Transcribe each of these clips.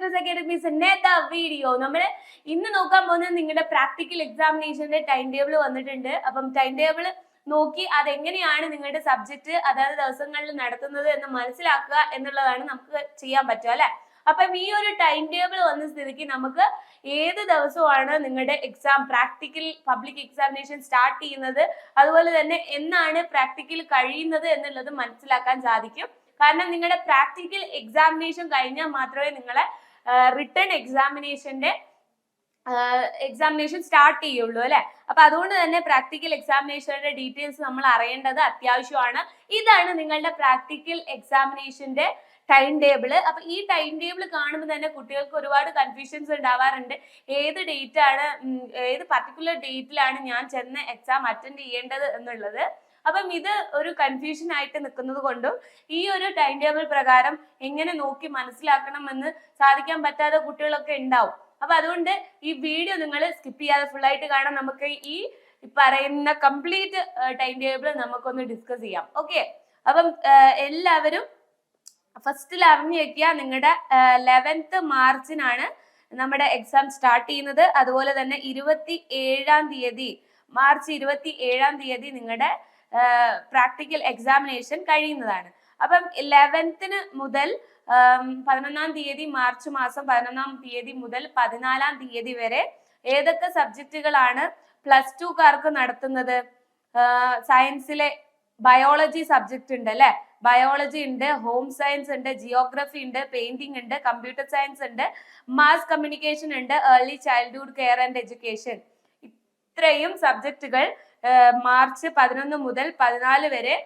YouTube അക്കാഡമീസിന്റെ video നമ്മൾ ഇന്ന് നോക്കാൻ പോകുന്നത് നിങ്ങളുടെ പ്രാക്ടിക്കൽ എക്സാമിനേഷന്റെ ടൈം ടേബിൾ വന്നിട്ടുണ്ട്. അപ്പം ടൈം ടേബിൾ നോക്കി അതെങ്ങനെയാണ് നിങ്ങളുടെ സബ്ജക്ട് അതായത് ദിവസങ്ങളിൽ നടത്തുന്നത് എന്ന് മനസ്സിലാക്കുക എന്നുള്ളതാണ് നമുക്ക് ചെയ്യാൻ പറ്റുക അല്ലെ? അപ്പം ഈ ഒരു ടൈം ടേബിൾ വന്ന സ്ഥിതിക്ക് നമുക്ക് ഏത് ദിവസമാണ് നിങ്ങളുടെ exam practical public examination start ചെയ്യുന്നത്? അതുപോലെ തന്നെ എന്നാണ് പ്രാക്ടിക്കൽ കഴിയുന്നത് എന്നുള്ളത് മനസ്സിലാക്കാൻ സാധിക്കും. കാരണം നിങ്ങളുടെ പ്രാക്ടിക്കൽ എക്സാമിനേഷൻ കഴിഞ്ഞാൽ മാത്രമേ നിങ്ങളെ റിട്ടേൺ എക്സാമിനേഷന്റെ എക്സാമിനേഷൻ സ്റ്റാർട്ട് ചെയ്യുള്ളൂ അല്ലെ? അപ്പൊ അതുകൊണ്ട് തന്നെ പ്രാക്ടിക്കൽ എക്സാമിനേഷന്റെ ഡീറ്റെയിൽസ് നമ്മൾ അറിയേണ്ടത് അത്യാവശ്യമാണ്. ഇതാണ് നിങ്ങളുടെ പ്രാക്ടിക്കൽ എക്സാമിനേഷന്റെ ടൈം ടേബിൾ അപ്പൊ ഈ ടൈം ടേബിൾ കാണുമ്പോൾ തന്നെ കുട്ടികൾക്ക് ഒരുപാട് കൺഫ്യൂഷൻസ് ഉണ്ടാവാറുണ്ട്. ഏത് ഡേറ്റ് ആണ് ഏത് പർട്ടിക്കുലർ ഡേറ്റിലാണ് ഞാൻ ചെന്ന് എക്സാം അറ്റൻഡ് ചെയ്യേണ്ടത് എന്നുള്ളത്. അപ്പം ഇത് ഒരു കൺഫ്യൂഷൻ ആയിട്ട് നിൽക്കുന്നത് കൊണ്ടും ഈ ഒരു ടൈം ടേബിൾ പ്രകാരം എങ്ങനെ നോക്കി മനസ്സിലാക്കണം എന്ന് സാധിക്കാൻ പറ്റാത്ത കുട്ടികളൊക്കെ ഉണ്ടാവും. അപ്പൊ അതുകൊണ്ട് ഈ വീഡിയോ നിങ്ങൾ സ്കിപ്പ് ചെയ്യാതെ ഫുൾ ആയിട്ട് കാണാം. നമുക്ക് ഈ പറയുന്ന കംപ്ലീറ്റ് ടൈം ടേബിൾ നമുക്കൊന്ന് ഡിസ്കസ് ചെയ്യാം. ഓക്കെ അപ്പം എല്ലാവരും ഫസ്റ്റിൽ അറിഞ്ഞു വെക്കുക നിങ്ങളുടെ ലെവൻത്ത് മാർച്ചിനാണ് നമ്മുടെ എക്സാം സ്റ്റാർട്ട് ചെയ്യുന്നത്. അതുപോലെ തന്നെ ഇരുപത്തി ഏഴാം തീയതി മാർച്ച് ഇരുപത്തി ഏഴാം തീയതി നിങ്ങളുടെ പ്രാക്ടിക്കൽ എക്സാമിനേഷൻ കഴിയുന്നതാണ്. അപ്പം ലെവൻത്തിന് മുതൽ പതിനൊന്നാം തീയതി മാർച്ച് മാസം പതിനൊന്നാം തീയതി മുതൽ പതിനാലാം തീയതി വരെ ഏതൊക്കെ സബ്ജക്റ്റുകളാണ് പ്ലസ് ടു കാർക്ക് നടത്തുന്നത്? സയൻസിലെ ബയോളജി സബ്ജക്റ്റ് ഉണ്ട് അല്ലെ? ബയോളജി ഉണ്ട് ഹോം സയൻസ് ഉണ്ട് ജിയോഗ്രഫി ഉണ്ട് പെയിന്റിംഗ് ഉണ്ട് കമ്പ്യൂട്ടർ സയൻസ് ഉണ്ട് മാസ് കമ്മ്യൂണിക്കേഷൻ ഉണ്ട് early childhood care and education ഇത്രയും സബ്ജക്റ്റുകൾ മാർച്ച് പതിനൊന്ന് മുതൽ പതിനാല് വരെ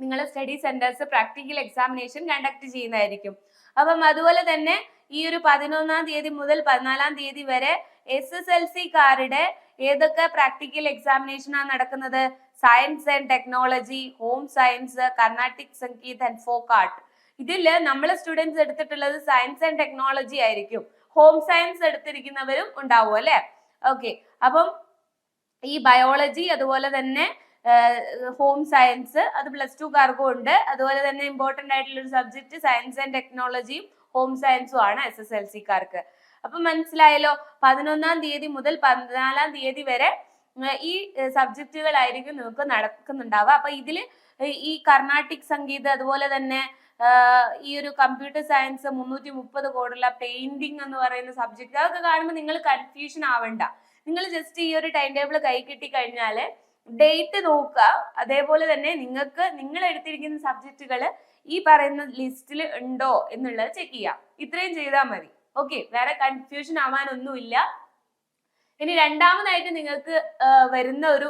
നിങ്ങൾ study centres practical examination conduct ചെയ്യുന്നതായിരിക്കും. അപ്പം അതുപോലെ തന്നെ ഈ ഒരു പതിനൊന്നാം തീയതി മുതൽ പതിനാലാം തീയതി വരെ എസ് എസ് എൽ സി കാരുടെ ഏതൊക്കെ പ്രാക്ടിക്കൽ എക്സാമിനേഷൻ ആണ് നടക്കുന്നത്? Science and technology home science Carnatic Sangeet and folk art ഇതിൽ നമ്മൾ സ്റ്റുഡൻസ് എടുത്തിട്ടുള്ളത് സയൻസ് ആൻഡ് ടെക്നോളജി ആയിരിക്കും. ഹോം സയൻസ് എടുത്തിരിക്കുന്നവരും ഉണ്ടാവും അല്ലെ? ഓക്കെ അപ്പം ഈ ബയോളജി അതുപോലെ തന്നെ ഹോം സയൻസ് അത് പ്ലസ് ടു കാർക്കും ഉണ്ട്. അതുപോലെ തന്നെ ഇമ്പോർട്ടന്റ് ആയിട്ടുള്ള ഒരു സബ്ജക്ട് സയൻസ് ആൻഡ് ടെക്നോളജിയും ഹോം സയൻസും ആണ് എസ് എസ് എൽ സിക്കാർക്ക് അപ്പൊ മനസ്സിലായല്ലോ പതിനൊന്നാം തീയതി മുതൽ പതിനാലാം തീയതി വരെ ഈ സബ്ജക്റ്റുകളായിരിക്കും നിങ്ങൾക്ക് നടക്കുന്നുണ്ടാവുക. അപ്പൊ ഇതിൽ ഈ കർണാട്ടിക് സംഗീതം അതുപോലെ തന്നെ ഈ ഒരു കമ്പ്യൂട്ടർ സയൻസ് മുന്നൂറ്റി മുപ്പത് കോടുള്ള പെയിന്റിംഗ് എന്ന് പറയുന്ന സബ്ജക്ട് അതൊക്കെ കാണുമ്പോൾ നിങ്ങൾ കൺഫ്യൂഷൻ ആവണ്ട. നിങ്ങൾ ജസ്റ്റ് ഈ ഒരു ടൈം ടേബിൾ കൈ കിട്ടി കഴിഞ്ഞാൽ ഡേറ്റ് നോക്കുക. അതേപോലെ തന്നെ നിങ്ങൾക്ക് നിങ്ങൾ എടുത്തിരിക്കുന്ന സബ്ജക്റ്റുകൾ ഈ പറയുന്ന ലിസ്റ്റിൽ ഉണ്ടോ എന്നുള്ളത് ചെക്ക് ചെയ്യാം. ഇത്രയും ചെയ്താൽ മതി. ഓക്കെ വേറെ കൺഫ്യൂഷൻ ആവാനൊന്നുമില്ല. ഇനി രണ്ടാമതായിട്ട് നിങ്ങൾക്ക് വരുന്ന ഒരു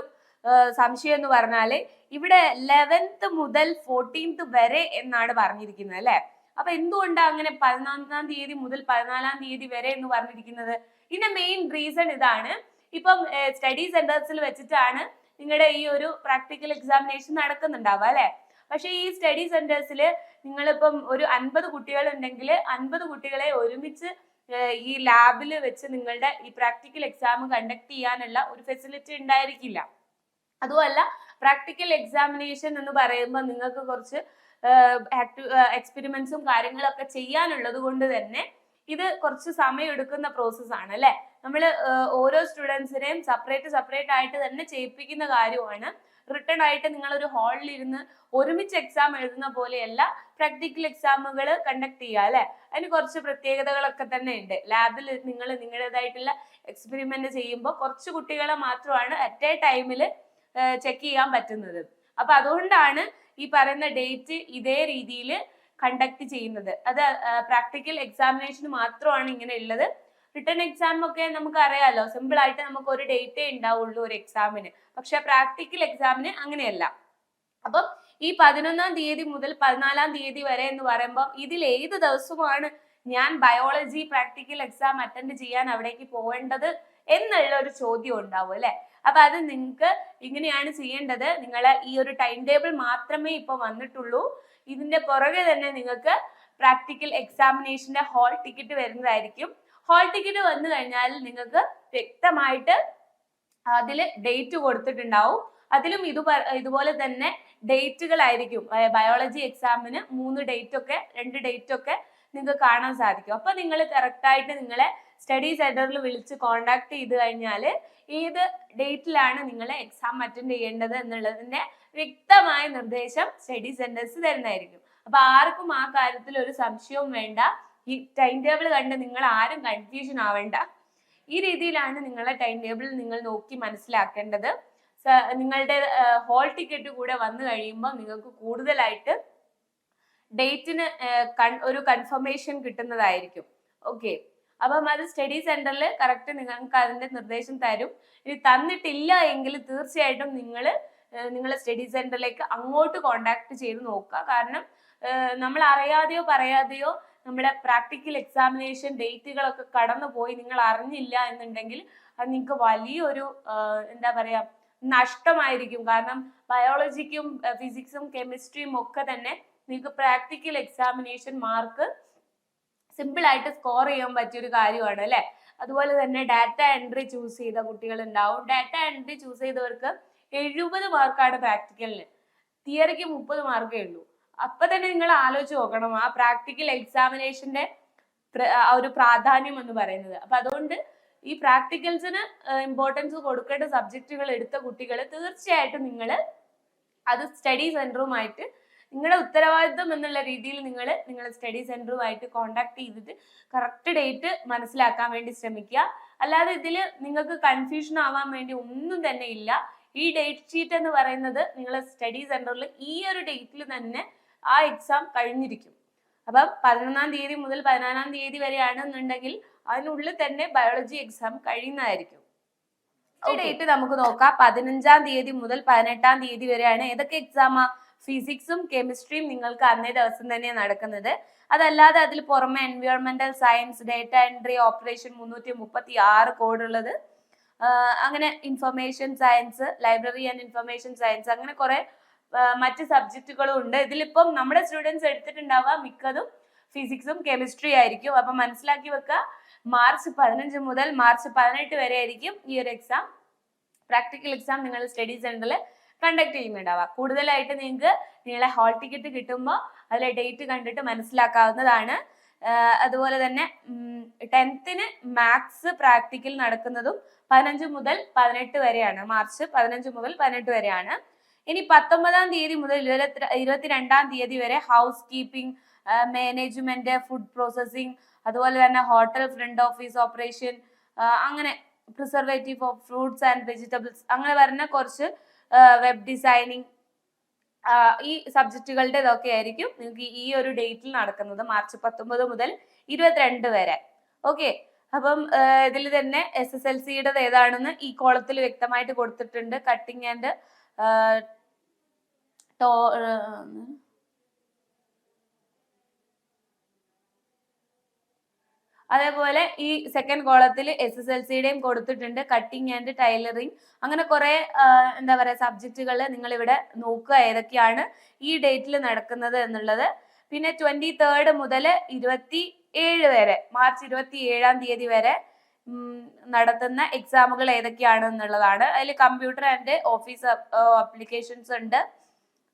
സംശയം എന്ന് പറഞ്ഞാൽ ഇവിടെ ലെവൻത്ത് മുതൽ ഫോർട്ടീൻത്ത് വരെ എന്നാണ് പറഞ്ഞിരിക്കുന്നത് അല്ലെ? അപ്പൊ എന്തുകൊണ്ടാണ് അങ്ങനെ പതിനൊന്നാം തീയതി മുതൽ പതിനാലാം തീയതി വരെ എന്ന് പറഞ്ഞിരിക്കുന്നത്? ഇതിന്റെ മെയിൻ റീസൺ ഇതാണ്. ഇപ്പം സ്റ്റഡി സെന്റേഴ്സിൽ വെച്ചിട്ടാണ് നിങ്ങളുടെ ഈ ഒരു പ്രാക്ടിക്കൽ എക്സാമിനേഷൻ നടക്കുന്നുണ്ടാവുക അല്ലെ? പക്ഷെ ഈ സ്റ്റഡി സെന്റേഴ്സിൽ നിങ്ങളിപ്പം ഒരു അൻപത് കുട്ടികൾ ഉണ്ടെങ്കിൽ അൻപത് കുട്ടികളെ ഒരുമിച്ച് ഈ ലാബിൽ വെച്ച് നിങ്ങളുടെ ഈ പ്രാക്ടിക്കൽ എക്സാം കണ്ടക്ട് ചെയ്യാനുള്ള ഒരു ഫെസിലിറ്റി ഉണ്ടായിരിക്കില്ല. അതുമല്ല പ്രാക്ടിക്കൽ എക്സാമിനേഷൻ എന്ന് പറയുമ്പോൾ നിങ്ങൾക്ക് കുറച്ച് എക്സ്പെരിമെന്റ്സും കാര്യങ്ങളൊക്കെ ചെയ്യാനുള്ളത് കൊണ്ട് തന്നെ ഇത് കുറച്ച് സമയം എടുക്കുന്ന പ്രോസസ് ആണ് അല്ലെ? നമ്മൾ ഓരോ സ്റ്റുഡൻസിനെയും സെപ്പറേറ്റ് സെപ്പറേറ്റ് ആയിട്ട് തന്നെ ചെയ്യിപ്പിക്കുന്ന കാര്യമാണ്. റിട്ടേൺ ആയിട്ട് നിങ്ങൾ ഒരു ഹാളിൽ ഇരുന്ന് ഒരുമിച്ച് എക്സാം എഴുതുന്ന പോലെയല്ല പ്രാക്ടിക്കൽ എക്സാമുകൾ കണ്ടക്ട് ചെയ്യുക അല്ലെ? അതിന് കുറച്ച് പ്രത്യേകതകളൊക്കെ തന്നെ ഉണ്ട്. ലാബിൽ നിങ്ങൾ നിങ്ങളുടേതായിട്ടുള്ള എക്സ്പെരിമെന്റ് ചെയ്യുമ്പോൾ കുറച്ച് കുട്ടികളെ മാത്രമാണ് അറ്റ് എ ടൈമിൽ ചെക്ക് ചെയ്യാൻ പറ്റുന്നത്. അപ്പൊ അതുകൊണ്ടാണ് ഈ പറയുന്ന ഡേറ്റ് ഇതേ രീതിയിൽ കണ്ടക്ട് ചെയ്യുന്നത്. അത് പ്രാക്ടിക്കൽ എക്സാമിനേഷൻ മാത്രമാണ് ഇങ്ങനെ ഉള്ളത്. റിട്ടേൺ എക്സാം ഒക്കെ നമുക്ക് അറിയാലോ സിമ്പിൾ ആയിട്ട് നമുക്ക് ഒരു ഡേറ്റേ ഉണ്ടാവുള്ളൂ ഒരു എക്സാമിന് പക്ഷെ പ്രാക്ടിക്കൽ എക്സാമിന് അങ്ങനെയല്ല. അപ്പം ഈ പതിനൊന്നാം തീയതി മുതൽ പതിനാലാം തീയതി വരെ എന്ന് പറയുമ്പോൾ ഇതിൽ ഏത് ദിവസമാണ് ഞാൻ ബയോളജി പ്രാക്ടിക്കൽ എക്സാം അറ്റൻഡ് ചെയ്യാൻ അവിടേക്ക് പോകേണ്ടത് എന്നുള്ള ഒരു ചോദ്യം ഉണ്ടാവും അല്ലെ? അപ്പൊ അത് നിങ്ങൾക്ക് ഇങ്ങനെയാണ് ചെയ്യേണ്ടത്. നിങ്ങൾ ഈ ഒരു ടൈം ടേബിൾ മാത്രമേ ഇപ്പൊ വന്നിട്ടുള്ളൂ. ഇതിന്റെ പുറകെ തന്നെ നിങ്ങൾക്ക് പ്രാക്ടിക്കൽ എക്സാമിനേഷന്റെ ഹോൾ ടിക്കറ്റ് വരുന്നതായിരിക്കും. ഹോൾ ടിക്കറ്റ് വന്നു കഴിഞ്ഞാൽ നിങ്ങൾക്ക് വ്യക്തമായിട്ട് അതിൽ ഡേറ്റ് കൊടുത്തിട്ടുണ്ടാവും. അതിലും ഇത് ഇതുപോലെ തന്നെ ഡേറ്റുകളായിരിക്കും ബയോളജി എക്സാമിന് മൂന്ന് ഡേറ്റ് ഒക്കെ രണ്ട് ഡേറ്റ് ഒക്കെ നിങ്ങൾക്ക് കാണാൻ സാധിക്കും. അപ്പൊ നിങ്ങൾ കറക്റ്റായിട്ട് നിങ്ങളെ സ്റ്റഡി സെന്ററിൽ വിളിച്ച് കോണ്ടാക്ട് ചെയ്ത് കഴിഞ്ഞാൽ ഏത് ഡേറ്റിലാണ് നിങ്ങൾ എക്സാം അറ്റൻഡ് ചെയ്യേണ്ടത് എന്നുള്ളതിന്റെ വ്യക്തമായ നിർദ്ദേശം സ്റ്റഡി സെന്റേഴ്സ് തരുന്നതായിരിക്കും. അപ്പൊ ആർക്കും ആ കാര്യത്തിൽ ഒരു സംശയവും വേണ്ട. ഈ ടൈം ടേബിൾ കണ്ട് നിങ്ങൾ ആരും കൺഫ്യൂഷൻ ആവേണ്ട. ഈ രീതിയിലാണ് നിങ്ങളുടെ ടൈം ടേബിൾ നിങ്ങൾ നോക്കി മനസ്സിലാക്കേണ്ടത്. നിങ്ങളുടെ ഹോൾ ടിക്കറ്റ് കൂടെ വന്നു കഴിയുമ്പോൾ നിങ്ങൾക്ക് കൂടുതലായിട്ട് ഡേറ്റിന് ഒരു കൺഫർമേഷൻ കിട്ടുന്നതായിരിക്കും. ഓക്കെ അപ്പം അത് സ്റ്റഡി സെന്ററിൽ കറക്റ്റ് നിങ്ങൾക്ക് അതിന്റെ നിർദ്ദേശം തരും. ഇനി തന്നിട്ടില്ല എങ്കിൽ തീർച്ചയായിട്ടും നിങ്ങൾ നിങ്ങളെ സ്റ്റഡി സെന്ററിലേക്ക് അങ്ങോട്ട് കോണ്ടാക്ട് ചെയ്ത് നോക്കുക. കാരണം നമ്മൾ അറിയാതെയോ പറയാതെയോ നമ്മുടെ പ്രാക്ടിക്കൽ എക്സാമിനേഷൻ ഡേറ്റുകളൊക്കെ കടന്നു പോയി നിങ്ങൾ അറിഞ്ഞില്ല എന്നുണ്ടെങ്കിൽ അത് നിങ്ങൾക്ക് വലിയൊരു എന്താ പറയാ നഷ്ടമായിരിക്കും. കാരണം ബയോളജിക്കും ഫിസിക്സും കെമിസ്ട്രിയും ഒക്കെ തന്നെ നിങ്ങൾക്ക് പ്രാക്ടിക്കൽ എക്സാമിനേഷൻ മാർക്ക് സിമ്പിൾ ആയിട്ട് സ്കോർ ചെയ്യാൻ പറ്റിയ ഒരു കാര്യമാണ് അല്ലെ? അതുപോലെ തന്നെ ഡാറ്റ എൻട്രി ചൂസ് ചെയ്ത കുട്ടികൾ ഉണ്ടാവും ഡാറ്റ എൻട്രി ചൂസ് ചെയ്തവർക്ക് എഴുപത് മാർക്കാണ് പ്രാക്ടിക്കലിന് തിയറിക്ക് മുപ്പത് മാർക്കേ ഉള്ളൂ. അപ്പൊ തന്നെ നിങ്ങൾ ആലോചിച്ച് നോക്കണം. ആ പ്രാക്ടിക്കൽ എക്സാമിനേഷന്റെ ഒരു പ്രാധാന്യം എന്ന് പറയുന്നത്. അപ്പൊ അതുകൊണ്ട് ഈ പ്രാക്ടിക്കൽസിന് ഇമ്പോർട്ടൻസ് കൊടുക്കേണ്ട സബ്ജക്റ്റുകൾ എടുത്ത കുട്ടികൾ തീർച്ചയായിട്ടും നിങ്ങൾ അത് സ്റ്റഡി സെന്ററുമായിട്ട് നിങ്ങളുടെ ഉത്തരവാദിത്വം എന്നുള്ള രീതിയിൽ നിങ്ങൾ നിങ്ങളുടെ സ്റ്റഡി സെന്ററുമായിട്ട് കോണ്ടാക്ട് ചെയ്തിട്ട് കറക്റ്റ് ഡേറ്റ് മനസ്സിലാക്കാൻ വേണ്ടി ശ്രമിക്കുക. അല്ലാതെ ഇതിൽ നിങ്ങൾക്ക് കൺഫ്യൂഷൻ ആവാൻ വേണ്ടി ഒന്നും തന്നെ ഇല്ല. ഈ ഡേറ്റ് ഷീറ്റ് എന്ന് പറയുന്നത് നിങ്ങളുടെ സ്റ്റഡി സെന്ററിൽ ഈ ഒരു ഡേറ്റിൽ തന്നെ ആ എക്സാം കഴിഞ്ഞിരിക്കും. അപ്പം പതിനൊന്നാം തീയതി മുതൽ പതിനാലാം തീയതി വരെയാണെന്നുണ്ടെങ്കിൽ അതിനുള്ളിൽ തന്നെ ബയോളജി എക്സാം കഴിയുന്നതായിരിക്കും. ഡേറ്റ് നമുക്ക് നോക്കാം. പതിനഞ്ചാം തീയതി മുതൽ പതിനെട്ടാം തീയതി വരെയാണ് ഏതൊക്കെ എക്സാമാ ഫിസിക്സും കെമിസ്ട്രിയും നിങ്ങൾക്ക് അന്നേ ദിവസം തന്നെ നടക്കുന്നത്. അതല്ലാതെ അതിൽ പുറമെ എൻവയോൺമെന്റൽ സയൻസ് ഡേറ്റ എൻട്രി ഓപ്പറേഷൻ മുന്നൂറ്റി മുപ്പത്തി ആറ് കോഡുള്ളത് അങ്ങനെ information science library and information science അങ്ങനെ കുറെ മറ്റ് സബ്ജക്റ്റുകളും ഉണ്ട്. ഇതിലിപ്പം നമ്മുടെ സ്റ്റുഡൻസ് എടുത്തിട്ടുണ്ടാവുക മിക്കതും ഫിസിക്സും കെമിസ്ട്രി ആയിരിക്കും. അപ്പൊ മനസ്സിലാക്കി വെക്കുക മാർച്ച് പതിനഞ്ച് മുതൽ മാർച്ച് പതിനെട്ട് വരെ ആയിരിക്കും ഈ ഒരു എക്സാം പ്രാക്ടിക്കൽ എക്സാം നിങ്ങൾ സ്റ്റഡി സെന്ററിൽ കണ്ടക്ട് ചെയ്യുന്നുണ്ടാവുക. കൂടുതലായിട്ട് നിങ്ങൾക്ക് നിങ്ങളെ ഹാൾ ടിക്കറ്റ് കിട്ടുമ്പോൾ അതിലെ ഡേറ്റ് കണ്ടിട്ട് മനസ്സിലാക്കാവുന്നതാണ്. അതുപോലെ തന്നെ ടെൻത്തിന് മാത്സ് പ്രാക്ടിക്കൽ നടക്കുന്നതും പതിനഞ്ച് മുതൽ പതിനെട്ട് വരെയാണ്. മാർച്ച് പതിനഞ്ച് മുതൽ പതിനെട്ട് വരെയാണ്. ഇനി പത്തൊമ്പതാം തീയതി മുതൽ ഇരുപത്തി ഇരുപത്തിരണ്ടാം തീയതി വരെ housekeeping management food processing അതുപോലെ തന്നെ ഹോട്ടൽ ഫ്രണ്ട് ഓഫീസ് ഓപ്പറേഷൻ അങ്ങനെ preservative of fruits and vegetables അങ്ങനെ വരുന്ന കുറച്ച് വെബ് ഡിസൈനിങ് ഈ സബ്ജക്റ്റുകളുടെ ഇതൊക്കെ ആയിരിക്കും നിങ്ങൾക്ക് ഈ ഒരു ഡേറ്റിൽ നടക്കുന്നത് മാർച്ച് പത്തൊമ്പത് മുതൽ ഇരുപത്തിരണ്ട് വരെ. ഓക്കെ അപ്പം ഇതിൽ തന്നെ എസ് എസ് എൽ സിയുടെ ഏതാണെന്ന് ഈ കോളത്തിൽ വ്യക്തമായിട്ട് കൊടുത്തിട്ടുണ്ട്. കട്ടിങ് ആൻഡ് ടോ അതേപോലെ ഈ സെക്കൻഡ് കോളത്തിൽ എസ് എസ് എൽ സിയുടെയും കൊടുത്തിട്ടുണ്ട് കട്ടിങ് ആൻഡ് ടൈലറിങ് അങ്ങനെ കുറെ എന്താ പറയാ സബ്ജക്റ്റുകൾ നിങ്ങൾ ഇവിടെ നോക്കുക ഏതൊക്കെയാണ് ഈ ഡേറ്റിൽ നടക്കുന്നത് എന്നുള്ളത്. പിന്നെ ട്വന്റി തേർഡ് മുതൽ ഇരുപത്തി ഏഴ് വരെ മാർച്ച് ഇരുപത്തി ഏഴാം തീയതി വരെ നടത്തുന്ന എക്സാമുകൾ ഏതൊക്കെയാണ് എന്നുള്ളതാണ്. അതിൽ കമ്പ്യൂട്ടർ ആൻഡ് ഓഫീസ് അപ്ലിക്കേഷൻസ് ഉണ്ട്.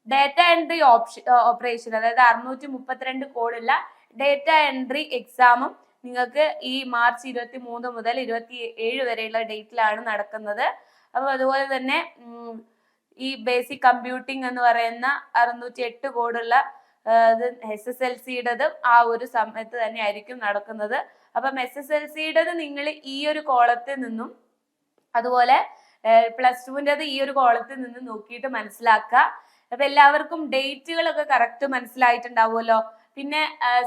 ഡേറ്റ എൻട്രി ഓപ്ഷൻ ഓപ്പറേഷൻ അതായത് അറുന്നൂറ്റി മുപ്പത്തിരണ്ട് കോഡുള്ള ഡേറ്റ എൻട്രി എക്സാമും നിങ്ങൾക്ക് ഈ മാർച്ച് ഇരുപത്തി മൂന്ന് മുതൽ ഇരുപത്തി ഏഴ് വരെയുള്ള ഡേറ്റിലാണ് നടക്കുന്നത്. അപ്പോൾ അതുപോലെ തന്നെ ഈ ബേസിക് കമ്പ്യൂട്ടിംഗ് എന്ന് പറയുന്ന അറുന്നൂറ്റി എട്ട് കോഡുള്ള എസ് എസ് എൽ സിയുടേതും ആ ഒരു സമയത്ത് തന്നെ ആയിരിക്കും നടക്കുന്നത്. അപ്പം എസ് എസ് എൽ സിയുടേത് നിങ്ങൾ ഈ ഒരു കോളത്തിൽ നിന്നും അതുപോലെ പ്ലസ് ടുവിന്റെത് ഈ ഒരു കോളത്തിൽ നിന്നും നോക്കിയിട്ട് മനസ്സിലാക്കുക. അപ്പൊ എല്ലാവർക്കും ഡേറ്റുകളൊക്കെ കറക്റ്റ് മനസ്സിലായിട്ടുണ്ടാവുമല്ലോ? പിന്നെ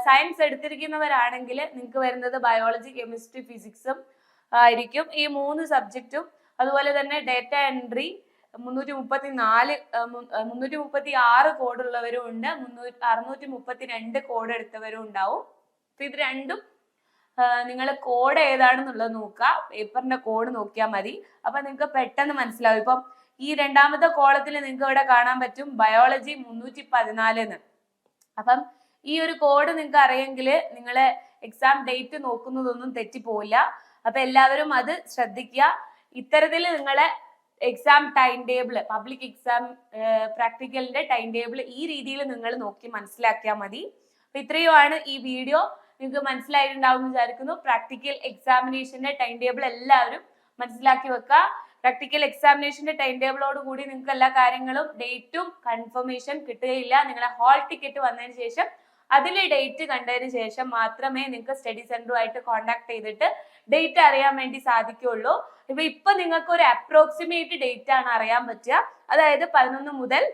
സയൻസ് എടുത്തിരിക്കുന്നവരാണെങ്കിൽ നിങ്ങൾക്ക് വരുന്നത് ബയോളജി കെമിസ്ട്രി ഫിസിക്സും ആയിരിക്കും. ഈ മൂന്ന് സബ്ജക്റ്റും അതുപോലെ തന്നെ ഡേറ്റ എൻട്രി മുന്നൂറ്റി മുപ്പത്തി നാല് മുന്നൂറ്റി മുപ്പത്തി ആറ് കോഡുള്ളവരും ഉണ്ട്. മുന്നൂറ്റി അറുന്നൂറ്റി മുപ്പത്തി രണ്ട് കോഡ് എടുത്തവരും ഉണ്ടാവും. അപ്പൊ ഇത് രണ്ടും നിങ്ങൾ കോഡ് ഏതാണെന്നുള്ളത് നോക്കുക. പേപ്പറിന്റെ കോഡ് നോക്കിയാൽ മതി. അപ്പൊ നിങ്ങൾക്ക് പെട്ടെന്ന് മനസ്സിലാവും. ഇപ്പം ഈ രണ്ടാമത്തെ കോളത്തിൽ നിങ്ങൾക്ക് ഇവിടെ കാണാൻ പറ്റും ബയോളജി മുന്നൂറ്റി പതിനാല് എന്ന്. അപ്പം ഈ ഒരു കോഡ് നിങ്ങൾക്ക് അറിയെങ്കിൽ നിങ്ങളെ എക്സാം ഡേറ്റ് നോക്കുന്നതൊന്നും തെറ്റിപ്പോവില്ല. അപ്പൊ എല്ലാവരും അത് ശ്രദ്ധിക്കുക. ഇത്തരത്തിൽ നിങ്ങളെ exam time table public exam പ്രാക്ടിക്കലിന്റെ time table ഈ രീതിയിൽ നിങ്ങൾ നോക്കി മനസ്സിലാക്കിയാൽ മതി. അപ്പൊ ഇത്രയുമാണ് ഈ വീഡിയോ. നിങ്ങൾക്ക് മനസ്സിലായിട്ടുണ്ടാവും വിചാരിക്കുന്നു. പ്രാക്ടിക്കൽ എക്സാമിനേഷന്റെ ടൈം ടേബിൾ എല്ലാവരും മനസ്സിലാക്കി വെക്കുക. പ്രാക്ടിക്കൽ എക്സാമിനേഷന്റെ ടൈം ടേബിളോട് കൂടി നിങ്ങൾക്ക് എല്ലാ കാര്യങ്ങളും ഡേറ്റും കൺഫർമേഷൻ കിട്ടുകയില്ല. നിങ്ങളുടെ ഹാൾ ടിക്കറ്റ് വന്നതിന് ശേഷം അതിലെ ഡേറ്റ് കണ്ടതിന് ശേഷം മാത്രമേ നിങ്ങൾക്ക് സ്റ്റഡി സെന്ററുമായിട്ട് കോൺടാക്ട് ചെയ്തിട്ട് ഡേറ്റ് അറിയാൻ വേണ്ടി സാധിക്കുള്ളൂ ഇപ്പൊ ഇപ്പൊ നിങ്ങൾക്ക് ഒരു അപ്രോക്സിമേറ്റ് ഡേറ്റ് ആണ് അറിയാൻ പറ്റുക. അതായത് പതിനൊന്ന് മുതൽ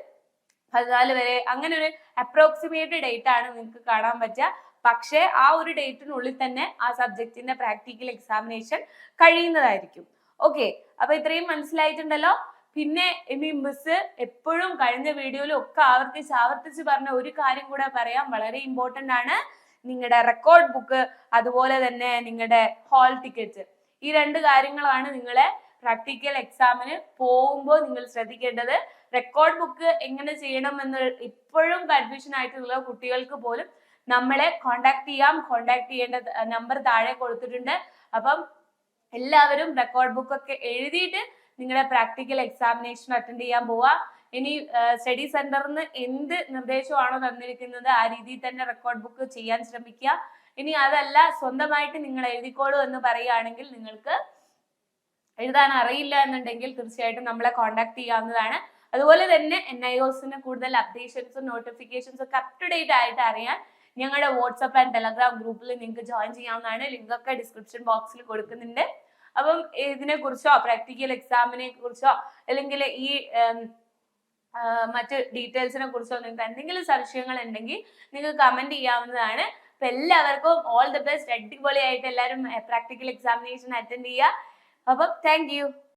പതിനാല് വരെ അങ്ങനെ ഒരു അപ്രോക്സിമേറ്റ് ഡേറ്റ് ആണ് നിങ്ങൾക്ക് കാണാൻ പറ്റുക. പക്ഷേ ആ ഒരു ഡേറ്റിനുള്ളിൽ തന്നെ ആ സബ്ജക്റ്റിന്റെ പ്രാക്ടിക്കൽ എക്സാമിനേഷൻ കഴിയുന്നതായിരിക്കും. ഓക്കെ അപ്പൊ ഇത്രയും മനസ്സിലായിട്ടുണ്ടല്ലോ? പിന്നെ ഇനി മിസ് എപ്പോഴും കഴിഞ്ഞ വീഡിയോയിലും ഒക്കെ ആവർത്തിച്ച് ആവർത്തിച്ച് പറഞ്ഞ ഒരു കാര്യം കൂടെ പറയാം. വളരെ ഇമ്പോർട്ടന്റ് ആണ്. നിങ്ങളുടെ റെക്കോർഡ് ബുക്ക് അതുപോലെ തന്നെ നിങ്ങളുടെ ഹോൾ ടിക്കറ്റ് ഈ രണ്ട് കാര്യങ്ങളാണ് നിങ്ങളെ പ്രാക്ടിക്കൽ എക്സാമിന് പോകുമ്പോൾ നിങ്ങൾ ശ്രദ്ധിക്കേണ്ടത്. റെക്കോർഡ് ബുക്ക് എങ്ങനെ ചെയ്യണം എന്ന് ഇപ്പോഴും കൺഫ്യൂഷൻ ആയിട്ടുള്ള കുട്ടികൾക്ക് പോലും നമ്മളെ കോണ്ടാക്ട് ചെയ്യാം. കോണ്ടാക്ട് ചെയ്യേണ്ട നമ്പർ താഴെ കൊടുത്തിട്ടുണ്ട്. അപ്പം എല്ലാവരും റെക്കോർഡ് ബുക്ക് ഒക്കെ എഴുതിയിട്ട് നിങ്ങളുടെ പ്രാക്ടിക്കൽ എക്സാമിനേഷൻ അറ്റൻഡ് ചെയ്യാൻ പോവാ. ഇനി സ്റ്റഡി സെന്ററിന് എന്ത് നിർദ്ദേശമാണോ തന്നിരിക്കുന്നത് ആ രീതിയിൽ തന്നെ റെക്കോർഡ് ബുക്ക് ചെയ്യാൻ ശ്രമിക്കുക. ഇനി അതല്ല സ്വന്തമായിട്ട് നിങ്ങൾ എഴുതിക്കോളൂ എന്ന് പറയുകയാണെങ്കിൽ നിങ്ങൾക്ക് എഴുതാൻ അറിയില്ല എന്നുണ്ടെങ്കിൽ തീർച്ചയായിട്ടും നമ്മളെ കോൺടാക്ട് ചെയ്യാവുന്നതാണ്. അതുപോലെ തന്നെ എൻ ഐ ഒസിന് കൂടുതൽ അപ്ഡേഷൻസും നോട്ടിഫിക്കേഷൻസും ഒക്കെ അപ് ടു ഡേറ്റ് ആയിട്ട് അറിയാൻ ഞങ്ങളുടെ വാട്സപ്പ് ആൻഡ് ടെലഗ്രാം ഗ്രൂപ്പിൽ നിങ്ങൾക്ക് ജോയിൻ ചെയ്യാവുന്നതാണ്. ലിങ്ക് ഒക്കെ ഡിസ്ക്രിപ്ഷൻ ബോക്സിൽ കൊടുക്കുന്നുണ്ട്. അപ്പം ഇതിനെ കുറിച്ചോ പ്രാക്ടിക്കൽ എക്സാമിനെ കുറിച്ചോ അല്ലെങ്കിൽ ഈ മറ്റ് ഡീറ്റെയിൽസിനെ കുറിച്ചോ നിങ്ങൾക്ക് എന്തെങ്കിലും സംശയങ്ങൾ ഉണ്ടെങ്കിൽ നിങ്ങൾക്ക് കമന്റ് ചെയ്യാവുന്നതാണ്. അപ്പൊ എല്ലാവർക്കും ഓൾ ദി ബെസ്റ്റ് അടിപൊളിയായിട്ട് എല്ലാവരും പ്രാക്ടിക്കൽ എക്സാമിനേഷൻ അറ്റൻഡ് ചെയ്യുക. അപ്പം താങ്ക്